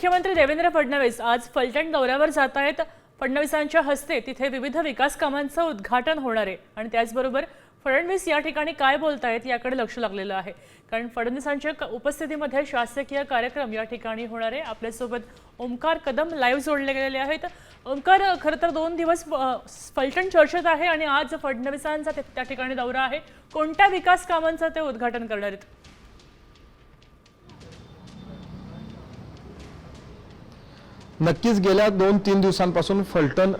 मुख्यमंत्री देवेंद्र फडणवीस आज फलटण दौऱ्यावर जात आहेत. फडणवीसांच्या हस्ते तिथे विविध विकास कामांचं उद्घाटन होणार आहे. आणि त्याचबरोबर फडणवीस या ठिकाणी काय बोलतायत याकडे लक्ष लागलेलं आहे. कारण फडणवीसांच्या उपस्थितीमध्ये शासकीय कार्यक्रम या ठिकाणी होणार आहे. आपल्यासोबत ओमकार कदम लाईव्ह जोडले गेलेले आहेत. ओमकार खरं तर दोन दिवस फलटण चर्चेत आहे आणि आज फडणवीसांचा ते- त्या ठिकाणी दौरा आहे. कोणत्या विकास कामांचं ते उद्घाटन करणार आहेत? नक्कीच गेल्या दोन तीन दिवसांपासून फलटण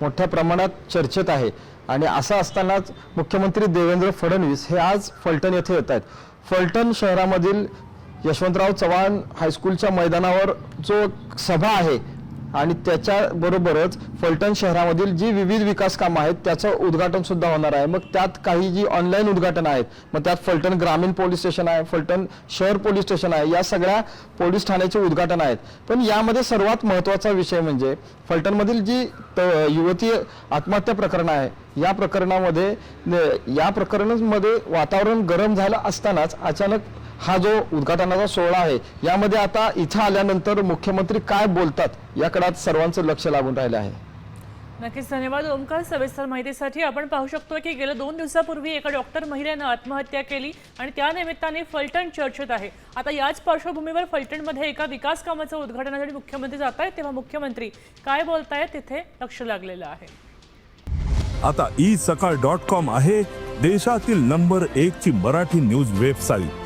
मोठ्या प्रमाणात चर्चेत आहे. आणि असं असतानाच मुख्यमंत्री देवेंद्र फडणवीस हे आज फलटण येथे येत आहेत. फलटण शहरामधील यशवंतराव चव्हाण हायस्कूलच्या मैदानावर जो सभा आहे आणि त्याच्याबरोबरच फलटण शहरामधील जी विविध विकास कामं आहेत त्याचं उद्घाटन सुद्धा होणार आहे. मग त्यात काही जी ऑनलाईन उद्घाटन आहेत मग त्यात फलटण ग्रामीण पोलीस स्टेशन आहे फलटण शहर पोलीस स्टेशन आहे या सगळ्या पोलीस ठाण्याचे उद्घाटन आहेत. पण यामध्ये सर्वात महत्त्वाचा विषय म्हणजे फलटणमधील जी त- युवती आत्महत्या प्रकरण आहे या प्रकरणामध्ये या प्रकरणामध्ये वातावरण गरम झालं असतानाच अचानक हा जो उद्घाटनाचा सोहळा आहे यामध्ये आता इथं आल्यानंतर मुख्यमंत्री काय बोलतात याकडे आज सर्वांचं लक्ष लागून राहिलं आहे. नक्कीच धन्यवाद. ओमकार सविस्तर माहितीसाठी आपण पाहू शकतो की गेल्या दोन दिवसापूर्वी एका डॉक्टर महिलेनं आत्महत्या केली आणि त्या निमित्ताने फलटण चर्चेत आहे. आता याच पार्श्वभूमीवर फलटणमध्ये एका विकास कामाचं उद्घाटनासाठी मुख्यमंत्री जात आहेत तेव्हा मुख्यमंत्री काय बोलतायत तिथे लक्ष लागलेलं आहे. आता ई सकाळ डॉट कॉम आहे देशातील नंबर एक ची मराठी न्यूज वेबसाईट.